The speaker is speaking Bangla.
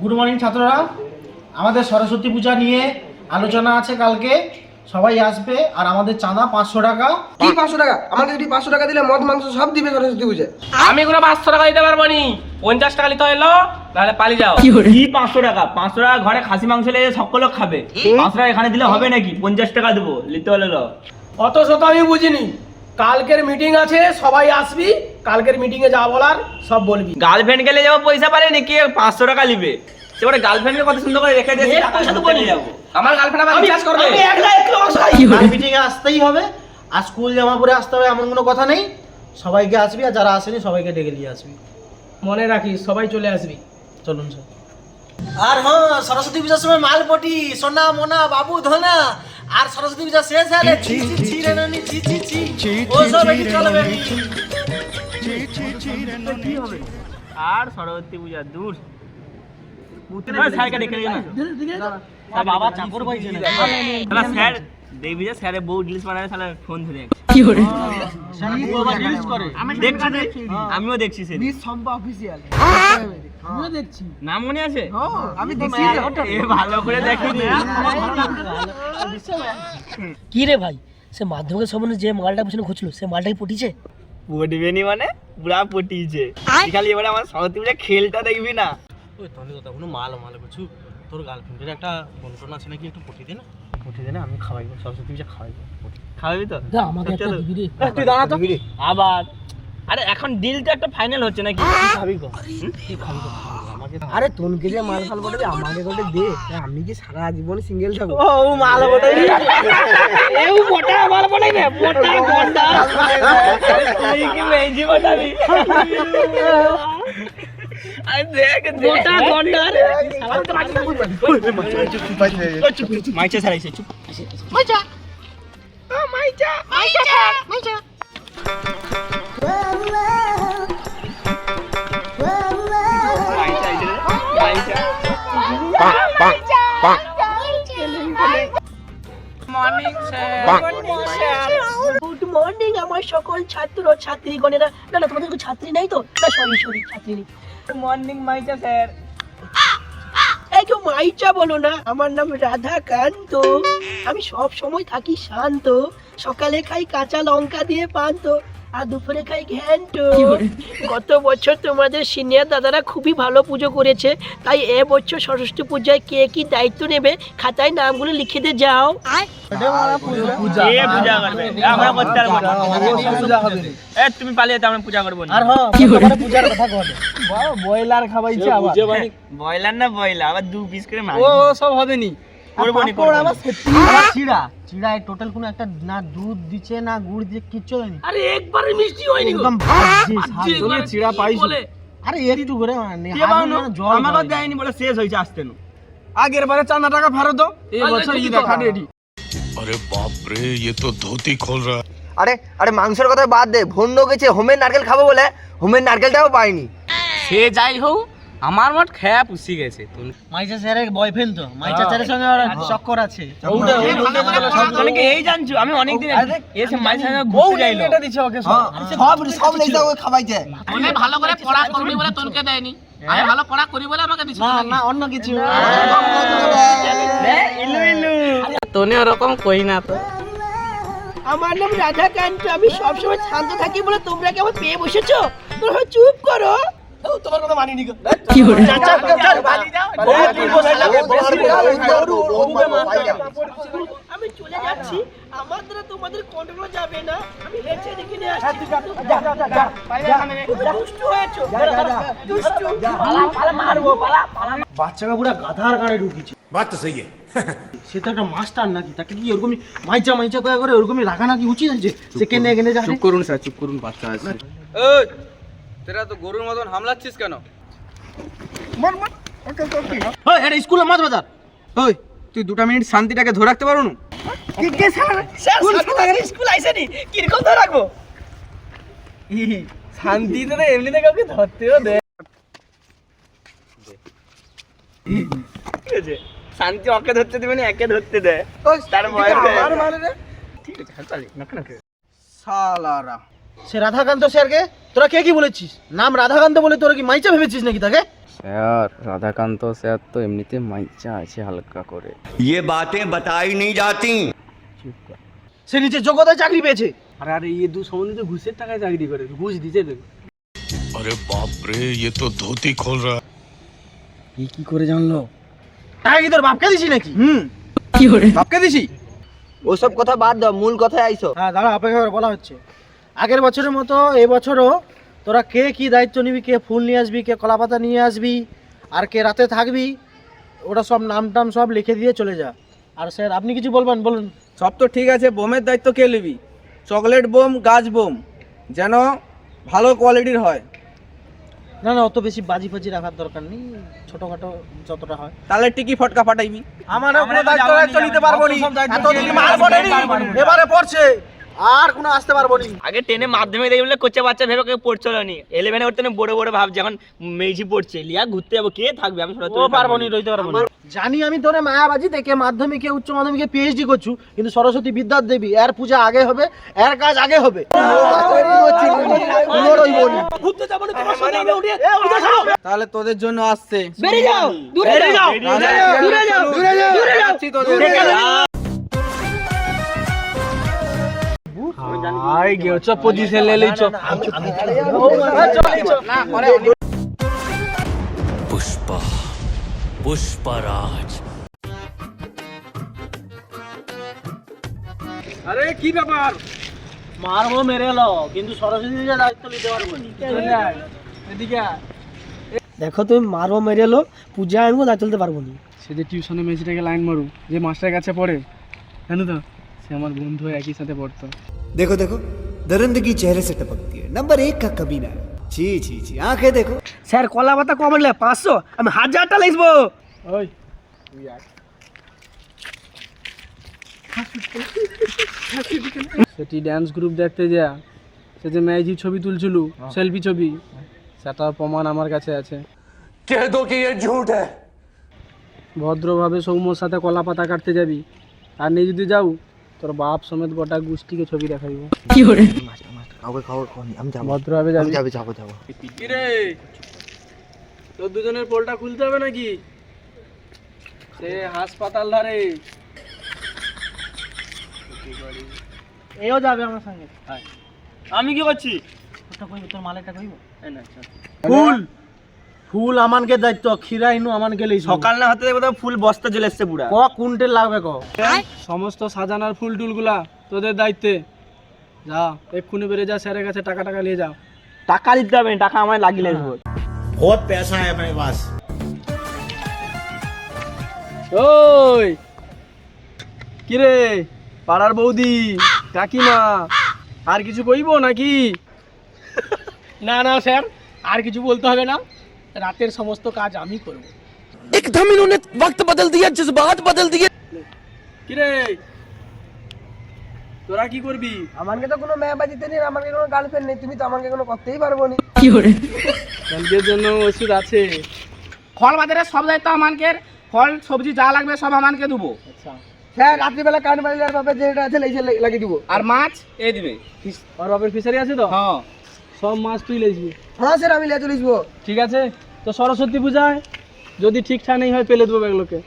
গুড মর্নিং ছাত্ররা। আমাদের সরস্বতী পূজা নিয়ে আলোচনা আছে কালকে। সবাই আসবে আর আমাদের চাঁদা পাঁচশো টাকা। কি পাঁচশো টাকা? আমাদের যদি পাঁচশো টাকা দিলে মদ মাংস সব দিবে সরস্বতী পুজো। আমি কোনো পাঁচশো টাকা দিতে পারব নি। পঞ্চাশ টাকা নিতে হইল নাহলে পালিয়ে যাও। কি পাঁচশো টাকা? পাঁচশো টাকা ঘরে খাসি মাংস লেগে সকলে খাবে। পাঁচশো টাকা এখানে দিলে হবে নাকি? পঞ্চাশ টাকা দেবো নিতে হলে লো। অত শত আমি বুঝিনি। কালকের মিটিং আছে সবাই আসবি। কালকের মিটিং এ যা বলার সব বলবি গার্লফ্রেন্ড গেলে যাব পয়সা পারে নাকি পাঁচশো টাকা নিবে সেবারে গার্লফ্রেন্ডকে কত সুন্দর করে রেখে দিয়েছে পয়সা ঢুকে দেবো যাব আমার গার্লফ্রেন্ড আবার রিচার্জ করবে আমি একলা একলা অসহায়। আর মিটিং এ আসতেই হবে আর স্কুল জামা পরে আসতে হবে এমন কোনো কথা নেই সবাইকে আসবি আর যারা আসেনি সবাইকে ডেকে নিয়ে আসবি মনে রাখিস সবাই চলে আসবি চলুন স্যার আর হ্যাঁ সরস্বতী পূজার সময় মালপটি সোনা মোনা বাবু ধনা আর সরস্বতী পূজা শেষ হলে ছি ছি ছি রে নানি, ছি ছি ছি ও সব আর সরস্বতী পূজা দূর স্যারকে ডেকে না বাবা চাকর পাইছে না স্যার দেখবি যে স্যারের বউ রিলস বানায় তাহলে ফোন ধরে রিলিজ করে দেখছি আমিও দেখছি সম্পা আমিও দেখছি নাম মনে আছে আমি দেখছি এ ভালো করে দেখিনি কি রে ভাই সে মাধ্যমিকের সম্বন্ধে যে মালটা পিছনে খুঁজলো সে মালটাকে পটিছে পটবেনি মানে? পুরা পটিয়েছে খালি এবারে আমার সরস্বতী পূজা খেলটা দেখবি না। ওই তাহলে কথা কোনো মাল মাল কিছু। তোর গার্লফ্রেন্ডের একটা বন্ধন আছে নাকি একটু পটি দে না? পটি দে না আমি খাওয়াইবো সরস্বতী পূজা খাওয়াইবো খাওয়াবি তো? দা, আমাকে একটা দিবি রে। তুই দাঁড়া তো। আবার। আরে এখন ডিলটা একটা ফাইনাল হচ্ছে নাকি? খাবি গো কি খাবি গো আরে তোনকে যে মাল ফাল করে আমাকে করে দে আমি কি সারা জীবন সিঙ্গেল থাকব ও মাল বটে। এও মোটা মাল বলে রে মোটা গন্ডা তুই কি মেজি বটাবি? আরে দেখ মোটা গন্ডা রে। মাইছে ছাড়াইছে চুপ। মাইছে গুড মর্নিং আমার সকল ছাত্র ছাত্রীগণেরা। না না তোমাদের ছাত্রী নাই তো? না সরি সরি ছাত্রী নেই। মর্নিং মাইছে স্যার কেউ মাইচা বলো না আমার নাম রাধাকান্ত। আমি সব সময় থাকি শান্ত। সকালে খাই কাঁচা লঙ্কা দিয়ে পান্ত আর দুপুরে খাই ঘ্যান্ট। গত বছর তোমাদের সিনিয়র দাদারা খুবই ভালো পুজো করেছে তাই এ বছর সরস্বতী পূজায় কে কি দায়িত্ব নেবে খাতায় নামগুলো লিখে দিয়ে যাও। তুমি পালিয়ে আমরা পূজা করব না। আর হ্যাঁ পূজার কথা বয়লার খাওয়াইছে আবার। বয়লার না বয়লা আবার দু পিস করে ও সব হবে নি। করবো নি পাঁপড় করবো আবার নি। সেটটি চিড়া চিড়ায় টোটাল কোনো একটা না দুধ দিচ্ছে না গুড় দিয়ে কিচ্ছু হয়নি আরে একবারে মিষ্টি হয়নি গো একদম ভাজি, যে সাজ। মানে চিড়া কি পাইছো? বলে? আরে একটু করে মানে কে হাত বানানো? দিয়ে জল আমাকে ভরে। দেয়নি বলে শেষ হয়েছে আসতে নু আগের বারে চাঁদা টাকা ফেরত দাও এই আরে বছর ঠিকই ঈদ তো। এখন রেডি अरे बाप रे ये तो धोती खोल रहा है আরে আরে মাংসের কথা বাদ দে ভন্ড গেছে হোমের নারকেল খাবো বলে হোমের নারকেলটাও পাইনি সে যাই হোক আমার মোট খেয়া পুষি গেছে মাইচা স্যারের বয়ফ্রেন্ড তো। মাইচা স্যারের সঙ্গে ওর চক্কর আছে। অনেকে এই জানছো? আমি অনেকদিন এসে মাঝে সাথে ঘুরতে যাইলো। এটা দিছে ওকে সব। সব খাওয়াইছে। আমি ভালো করে পড়া করবি বলে তোনকে দেয়নি। আমি ভালো পড়া করি বলে আমাকে দিছে না না অন্য কিছু। ইলু ইলু তোনে ওরকম কই না তো। আমার নাম রাধাকান্ত। আমি সবসময় শান্ত থাকি বলে তোমরা কি আমার পেয়ে বসেছো? তোমরা চুপ করো। তোমার কোনো বাচ্চাটা পুরো গাধার গানে ঢুকিছে বাচ্চা সেই সে তো একটা মাস্টার নাকি? তাকে কি ওরকমই মাইচা মাইচা করে ওরকমই রাখা নাকি উচিত আছে সে কেনে কেনে যা চুপ করুন স্যার চুপ করুন বাচ্চা আছে। তোরা তো গরুর মতন হামলাচ্ছিস কেন ওই এটা স্কুলে মাছ বাজার। ওই তুই দুটা মিনিট শান্তিটাকে ধরে রাখতে পারো না? স্যার স্কুল আইসেনি। কীরকম ধরে রাখব? শান্তিতে তো এমনিতে কাউকে ধরতেও দে। শান্তি ওকে ধরতে দেবে না একে ধরতে দেয় তার ভয় মার মারে রে ঠিক আছে চালি না না সালারা। সে রাধাকান্ত স্যারকে তোরা কে কি বলেছিস নাম রাধাকান্ত বলে তোরা কি মাইচা ভেবেছিস নাকি তাকে স্যার রাধাকান্ত স্যার তো এমনিতে মাইচা আছে হালকা করে ये बातें बताई नहीं जाती সে নিচে যোগ্যতায় চাকরি পেয়েছে আরে আরে এই দু সম্বন্ধে ঘুষের টাকায় চাকরি করে ঘুষ দিছে তো अरे बाप रे ये तो धोती खोल रहा है কি করে জানলো টাকা কি তোর বাপকে দিছি নাকি হুম বাপকে দিছি ওসব কথা বাদ দাও মূল কথায় আইসো হ্যাঁ দাঁড়া অপেক্ষা করে বলা হচ্ছে আগের বছরের মতো এবছরও তোরা কে কি দায়িত্ব নিবি কে ফুল নিয়ে আসবি কে কলাপাতা নিয়ে আসবি আর কে রাতে থাকবি ওটা সব নাম টাম সব লিখে দিয়ে চলে যা। আর স্যার আপনি কিছু বলবেন বলুন। সব তো ঠিক আছে বোমের দায়িত্ব কে নিবি? চকলেট বোম গাছ বোম যেন ভালো কোয়ালিটির হয়। না না অত বেশি বাজি ফাজি রাখার দরকার নেই ছোটখাটো যতটা হয়। তাহলে টিকি ফটকা ফাটাইবি। আমার কোনো দায়িত্ব দায়িত্ব নিতে পারব না। এতদিন মার এবারে পড়ছে। আর কোনো আসতে পারব নি। আগে টেনে মাধ্যমিক দেখে বলে কোচে বাচ্চা ভেবে কেউ পড়ছিল নি। ইলেভেনে উঠতে না বড় বড় ভাবছে এখন মেজি পড়ছে লিয়া ঘুরতে যাব কে থাকবে? আমি ও পারব নি রইতে পারব না। জানি আমি তোরে মায়াবাজি থেকে মাধ্যমিকে উচ্চ মাধ্যমিকে পিএইচডি করছু কিন্তু সরস্বতী বিদ্যার দেবী এর পূজা আগে হবে এর কাজ আগে হবে। তাহলে তোদের জন্য আসছে। বেরিয়ে যাও দূরে যাও। দূরে যাও দূরে যাও। দূরে যাও। আই গেও চ পজিশন লে লই চ পুষ্পা পুষ্পারাজ আরে কি ব্যাপার? মারবো মেরে লো। কিন্তু সরস্বতী যে পারব এদিকে দেখো তুমি মারবো মেরে লো। পূজা আমি দায়িত্ব নিতে পারব না। সে যে টিউশনে মেয়েটাকে লাইন মারু যে মাস্টারের কাছে পড়ে জানো তো? সে আমার বন্ধু একই সাথে পড়তো। देखो देखो दरिंदगी चेहरे से टपकती है नंबर एक का कमीना है छी छी छी आंखें देखो স্যার কলা পাতা কম আনলে পাঁচশো আমি হাজারটা লিখবো ওই সেটি ড্যান্স গ্রুপ দেখতে যা সে যে ম্যাজিক ছবি তুলছিল সেলফি ছবি সেটার প্রমাণ আমার কাছে আছে कह दो कि ये झूठ है ভদ্রভাবে সৌম্যর সাথে কলা পাতা কাটতে যাবি আর নেই যদি যাও তোর বাপ সমেত গোটা গোষ্ঠীকে ছবি দেখাইব। কাউকে খবর করি আমি যাব। ভদ্রভাবে যাবি? যাবে যাব যাব। কিরে? তোর দুজনের পোলটা খুলতে হবে নাকি? সে হাসপাতাল ধারে। এও যাবে আমার সঙ্গে। আমি কি করছি? তোর মালেটা কইব? না, চল। ফুল ফুল আমানকে দায়িত্ব খিরাইনু আমানকে লেই সকাল না হতে দেখো ফুল বস্তা চলে আসছে পুরা। ক কোনটে লাগবে ক? সমস্ত সাজানার ফুল টুলগুলা তোদের দায়িত্বে। যা এক্ষুনি বেরে যা স্যারের কাছে টাকা টাকা নিয়ে যাও। টাকা দিতে হবে টাকা আমায় লাগিলে আসব বহুত পয়সা আছে আমার পাস। ওই! কিরে পাড়ার বৌদি কাকিমা আর কিছু কইবো নাকি? না না স্যার আর কিছু বলতে হবে না। রাতের সমস্ত কাজ আমি করব एकदम इन्होंने वक्त बदल दिया जज्बात बदल दिए কিরে তোরা কি করবি আমাকে তো কোনো মেয়াবাজিতে নেই আমাকে কোনো গার্লফ্রেন্ড নেই তুমি তো আমাকে কোনো করতেই পারবো না কালকের জন্য ওষুধ আছে ফল বাজারে সব দায়িত্ব আমানকে ফল সবজি যা লাগবে সব আমানকে দেবো আচ্ছা হ্যাঁ রাত্রিবেলা কান মারিলার বাপে যেটা আছে লেগে লাগিয়ে দিব আর মাছ এ দিবে আর বাপের ফিশারি আছে তো হ্যাঁ সব মাছ তুই লেসবি হ্যাঁ স্যার আমি লিয়ে চলে আসবো ঠিক আছে তো সরস্বতী পূজায় যদি ঠিকঠাক নেই হয় পেলে দেবো ব্যাগলোকে